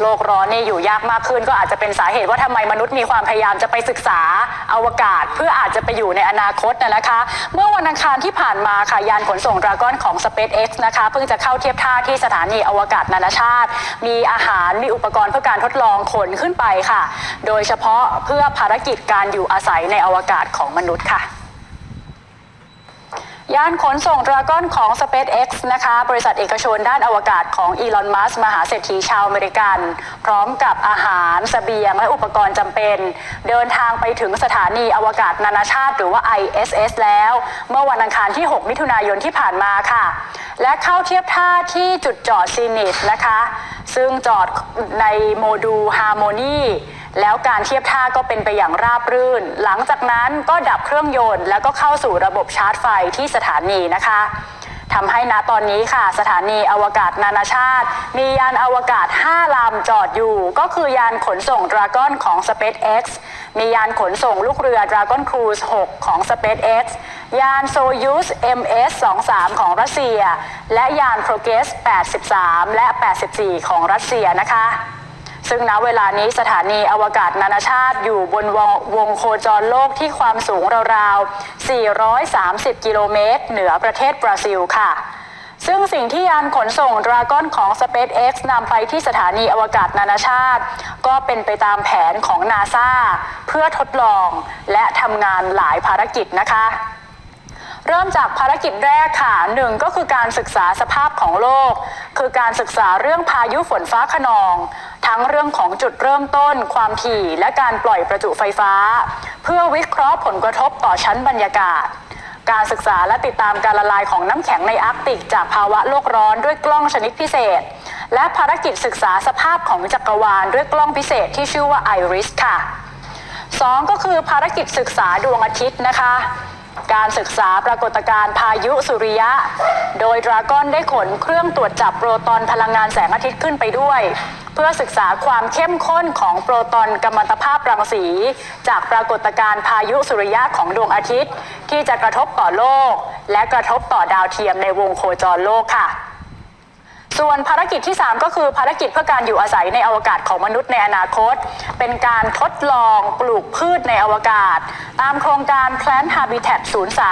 โลกร้อนนี่อยู่ยากมากขึ้น ก็อาจจะเป็นสาเหตุว่าทำไมมนุษย์มีความพยายามจะไปศึกษาอวกาศ เพื่ออาจจะไปอยู่ในอนาคตนะนะคะ เมื่อวันอังคารที่ผ่านมาค่ะยานขนส่งดราก้อนของ SpaceX นะคะเพิ่งจะเข้าเทียบท่าที่สถานีอวกาศนานาชาติ มีอาหารมีอุปกรณ์เพื่อการทดลองขนขึ้นไปค่ะ โดยเฉพาะเพื่อภารกิจการอยู่อาศัยในอวกาศของมนุษย์ค่ะ ยานขนส่งดราก้อนของ SpaceX นะคะ บริษัทเอกชนด้านอวกาศของอีลอน มัสมหาเศรษฐีชาวอเมริกัน พร้อมกับอาหารสเสบียงและอุปกรณ์จำเป็น เดินทางไปถึงสถานีอวกาศนานาชาติหรือว่า ISS แล้ว เมื่อวันอังคารที่ 6 มิถุนายนที่ผ่านมาค่ะ และเข้าเทียบท่าที่จุดจอดซีนิตนะคะ ซึ่งจอดในโมดูลฮาร์โมนี แล้วการเทียบท่าก็เป็นไปอย่างราบรื่น หลังจากนั้นก็ดับเครื่องยนต์ แล้วก็เข้าสู่ระบบชาร์จไฟที่สถานีนะคะทำให้ณตอนนี้ค่ะ สถานีอวกาศนานาชาติ มียานอวกาศ 5 ลำจอดอยู่ ก็คือยานขนส่ง Dragon ของ SpaceX มียานขนส่งลูกเรือ Dragon Cruise 6 ของ SpaceX ยาน Soyuz MS-23 ของรัสเซีย และยาน Progress 83 และ 84 ของรัสเซียนะคะ ซึ่งณเวลานี้สถานีอวกาศนานาชาติอยู่บนวงวงโคจรโลกที่ความสูงราวๆ 430 กิโลเมตร เหนือประเทศบราซิลค่ะซึ่งสิ่งที่ยานขนส่งดราก้อนของ SpaceX นำไปที่สถานีอวกาศนานาชาติ ก็เป็นไปตามแผนของนาซาเพื่อทดลองและทำงานหลายภารกิจนะคะ เริ่มจากภารกิจแรกค่ะหนึ่งก็คือการศึกษาสภาพของโลก คือการศึกษาเรื่องพายุฝนฟ้าขนอง ทั้งเรื่องของจุดเริ่มต้น ความถี่และการปล่อยประจุไฟฟ้า เพื่อวิเคราะห์ผลกระทบต่อชั้นบรรยากาศ การศึกษาและติดตามการละลายของน้ำแข็งในอาร์กติก จากภาวะโลกร้อนด้วยกล้องชนิดพิเศษ และภารกิจศึกษาสภาพของจักรวาลด้วยกล้องพิเศษที่ชื่อว่าไอริสค่ะสองก็คือภารกิจศึกษาดวงอาทิตย์นะคะการศึกษาปรากฏการณ์พายุสุริยะ โดยดราก้อนได้ขนเครื่องตรวจจับโปรตอนพลังงานแสงอาทิตย์ขึ้นไปด้วย เพื่อศึกษาความเข้มข้นของโปรตอนกัมมันตภาพรังสี จากปรากฏการณ์พายุสุริยะของดวงอาทิตย์ ที่จะกระทบต่อโลก และกระทบต่อดาวเทียมในวงโคจรโลกค่ะ ส่วนภารกิจที่ 3 ก็คือภารกิจเพื่อการอยู่อาศัยในอวกาศของมนุษย์ในอนาคต เป็นการทดลองปลูกพืชในอวกาศ ตามโครงการ Plant Habitat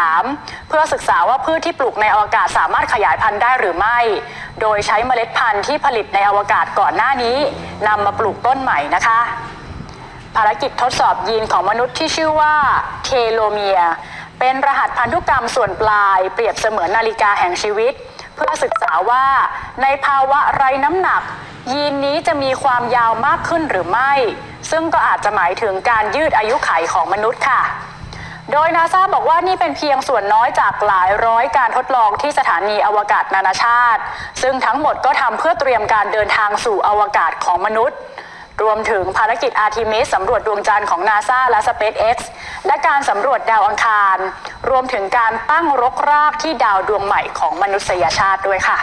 03 เพื่อศึกษาว่าพืชที่ปลูกในอวกาศสามารถขยายพันธุ์ได้หรือไม่ โดยใช้เมล็ดพันธุ์ที่ผลิตในอวกาศก่อนหน้านี้นำมาปลูกต้นใหม่นะคะภารกิจทดสอบยีนของมนุษย์ที่ชื่อว่าเทโลเมีย เป็นรหัสพันธุกรรมส่วนปลายเปรียบเสมือนนาฬิกาแห่งชีวิต เพื่อศึกษาว่าในภาวะไร้น้ำหนัก ยีนนี้จะมีความยาวมากขึ้นหรือไม่ ซึ่งก็อาจจะหมายถึงการยืดอายุไขของมนุษย์ค่ะ โดยนาซาบอกว่านี่เป็นเพียงส่วนน้อยจากหลายร้อยการทดลองที่สถานีอวกาศนานาชาติ ซึ่งทั้งหมดก็ทำเพื่อเตรียมการเดินทางสู่อวกาศของมนุษย์ รวมถึงภารกิจอาร์ทิมิสสำรวจดวงจันทร์ของนาซาและ SpaceX และการสำรวจดาวอังคาร รวมถึงการตั้งรกรากที่ดาวดวงใหม่ของมนุษยชาติด้วยค่ะ